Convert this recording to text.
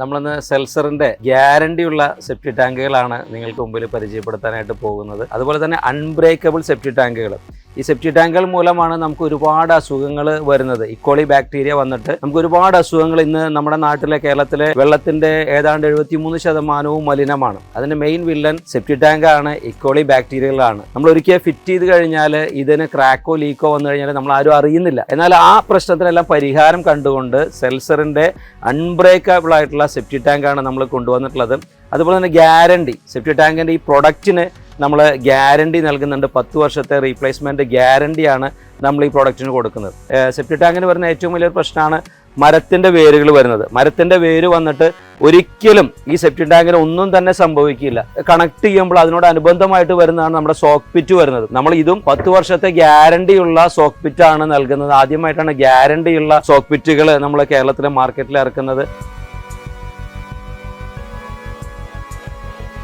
നമ്മളിന്ന് സെൽസറിന്റെ ഗ്യാരണ്ടി ഉള്ള സെപ്റ്റി ടാങ്കുകളാണ് നിങ്ങൾക്ക് മുമ്പിൽ പരിചയപ്പെടുത്താനായിട്ട് പോകുന്നത്. അതുപോലെ തന്നെ അൺബ്രേക്കബിൾ സെപ്റ്റി ടാങ്കുകൾ ഈ സെപ്റ്റി ടാങ്കുകൾ മൂലമാണ് നമുക്ക് ഒരുപാട് അസുഖങ്ങൾ വരുന്നത്. ഇക്കോളി ബാക്ടീരിയ വന്നിട്ട് നമുക്ക് ഒരുപാട് അസുഖങ്ങൾ ഇന്ന് നമ്മുടെ നാട്ടിലെ കേരളത്തിലെ വെള്ളത്തിന്റെ ഏതാണ്ട് എഴുപത്തിമൂന്ന് ശതമാനവും മലിനമാണ്. അതിന്റെ മെയിൻ വില്ലൻ സെപ്റ്റി ടാങ്ക് ആണ് ഇക്കോളി ബാക്ടീരിയകളാണ് നമ്മൾ ഒരിക്കൽ ഫിറ്റ് ചെയ്ത് കഴിഞ്ഞാൽ ഇതിന് ക്രാക്കോ ലീക്കോ വന്നു കഴിഞ്ഞാൽ നമ്മൾ ആരും അറിയുന്നില്ല. എന്നാൽ ആ പ്രശ്നത്തിനെല്ലാം പരിഹാരം കണ്ടുകൊണ്ട് സെൽസറിന്റെ അൺബ്രേക്കബിൾ ആയിട്ടുള്ള സെപ്റ്റി ടാങ്ക് ആണ് നമ്മൾ കൊണ്ടുവന്നിട്ടുള്ളത്. അതുപോലെ തന്നെ ഗ്യാരണ്ടി സെപ്റ്റി ടാങ്കിന്റെ ഈ പ്രൊഡക്റ്റിന് നമ്മൾ ഗ്യാരണ്ടി നൽകുന്നുണ്ട് പത്ത് വർഷത്തെ റീപ്ലേസ്മെന്റ് ഗ്യാരണ്ടിയാണ് നമ്മൾ ഈ പ്രോഡക്റ്റിന് കൊടുക്കുന്നത്. സെപ്റ്റി ടാങ്കിന് വരുന്ന ഏറ്റവും വലിയൊരു പ്രശ്നമാണ് മരത്തിന്റെ വേരുകൾ വരുന്നത്. മരത്തിന്റെ വേര് വന്നിട്ട് ഒരിക്കലും ഈ സെപ്റ്റി ടാങ്കിന് ഒന്നും തന്നെ സംഭവിക്കില്ല. കണക്ട് ചെയ്യുമ്പോൾ അതിനോട് അനുബന്ധമായിട്ട് വരുന്നതാണ് നമ്മുടെ സോക്ക് പിറ്റ് വരുന്നത്. നമ്മൾ ഇതും പത്ത് വർഷത്തെ ഗ്യാരണ്ടിയുള്ള സോക്ക് പിറ്റാണ് നൽകുന്നത്. ആദ്യമായിട്ടാണ് ഗ്യാരണ്ടിയുള്ള സോക്ക് പിറ്റുകൾ നമ്മൾ കേരളത്തിലെ മാർക്കറ്റിൽ ഇറക്കുന്നത്.